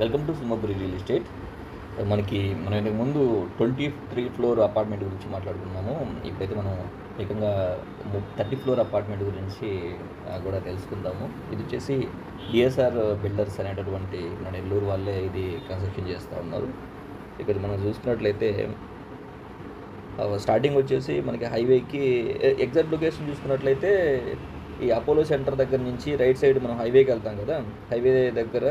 Welcome to Simhapuri real estate. మనకి మనం ఇంతకుముందు ట్వంటీ త్రీ ఫ్లోర్ అపార్ట్మెంట్ గురించి మాట్లాడుకున్నాము. ఇప్పుడైతే మనం ఏకంగా థర్టీ ఫ్లోర్ అపార్ట్మెంట్ గురించి కూడా తెలుసుకుందాము. ఇది వచ్చేసి డిఎస్ఆర్ బిల్డర్స్ అనేటటువంటి మన నెల్లూరు వాళ్ళే ఇది కన్స్ట్రక్షన్ చేస్తూ ఉన్నారు. ఇక్కడ మనం చూసుకున్నట్లయితే స్టార్టింగ్ వచ్చేసి మనకి హైవేకి ఎగ్జాక్ట్ లొకేషన్ చూసుకున్నట్లయితే ఈ అపోలో సెంటర్ దగ్గర నుంచి రైట్ సైడ్ మనం హైవేకి వెళ్తాం కదా. హైవే దగ్గర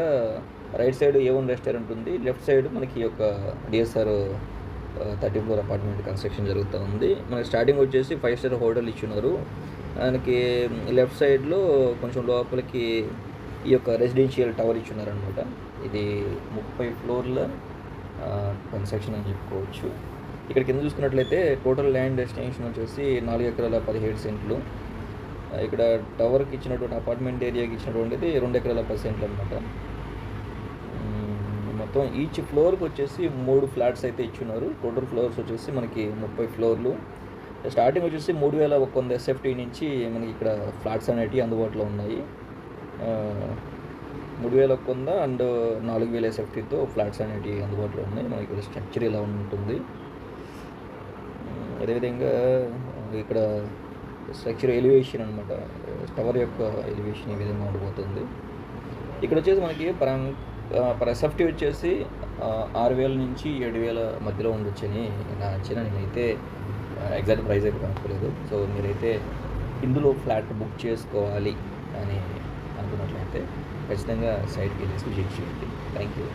right side A one restaurant ఉంది లెఫ్ట్ సైడ్ మనకి ఒక యొక్క DSR thirty floor apartment construction జరుగుతూ ఉంది. మనకి స్టార్టింగ్ వచ్చేసి ఫైవ్ స్టార్ హోటల్ ఇచ్చినారు. దానికి లెఫ్ట్ సైడ్లో కొంచెం లోపలికి ఈ యొక్క రెసిడెన్షియల్ టవర్ ఇచ్చున్నారనమాట ఇది ముప్పై ఫ్లోర్ల కన్స్ట్రక్షన్ అని చెప్పుకోవచ్చు. ఇక్కడ కింద చూసుకున్నట్లయితే టోటల్ ల్యాండ్ డెస్టినేషన్ వచ్చేసి నాలుగు ఎకరాల పదిహేడు సెంట్లు. ఇక్కడ టవర్కి ఇచ్చినటువంటి అపార్ట్మెంట్ ఏరియాకి ఇచ్చినటువంటిది రెండు ఎకరాల పది సెంట్లు అనమాట మొత్తం ఈచ్ ఫ్లోర్కి వచ్చేసి మూడు ఫ్లాట్స్ అయితే ఇచ్చున్నారు. టోటల్ ఫ్లోర్స్ వచ్చేసి మనకి ముప్పై ఫ్లోర్లు స్టార్టింగ్ వచ్చేసి మూడు వేల ఒక వంద ఎస్ఎఫ్టీ నుంచి మనకి ఇక్కడ ఫ్లాట్స్ అనేటివి అందుబాటులో ఉన్నాయి. మూడు వేల ఒక వంద అండ్ నాలుగు వేల ఎస్ఎఫ్టీతో ఫ్లాట్స్ అనేటివి అందుబాటులో ఉన్నాయి. మనకి ఇక్కడ స్ట్రక్చర్ ఇలా ఉంటుంది. అదేవిధంగా ఇక్కడ స్ట్రక్చర్ ఎలివేషన్ అనమాట టవర్ యొక్క ఎలివేషన్ ఈ విధంగా ఉండిపోతుంది. ఇక్కడ వచ్చేసి మనకి పరం పర్ ఎస్ఎఫ్టీ వచ్చేసి ఆరు వేల నుంచి ఏడు వేల మధ్యలో ఉండొచ్చని నా అంచనా. నేనైతే ఎగ్జాక్ట్ ప్రైస్ అయితే కనుక్కోలేదు. సో మీరైతే ఇందులో ఫ్లాట్ బుక్ చేసుకోవాలి అని అనుకున్నట్లయితే ఖచ్చితంగా సైట్కి వెళ్ళేసి విజిట్ చేయండి. Thank you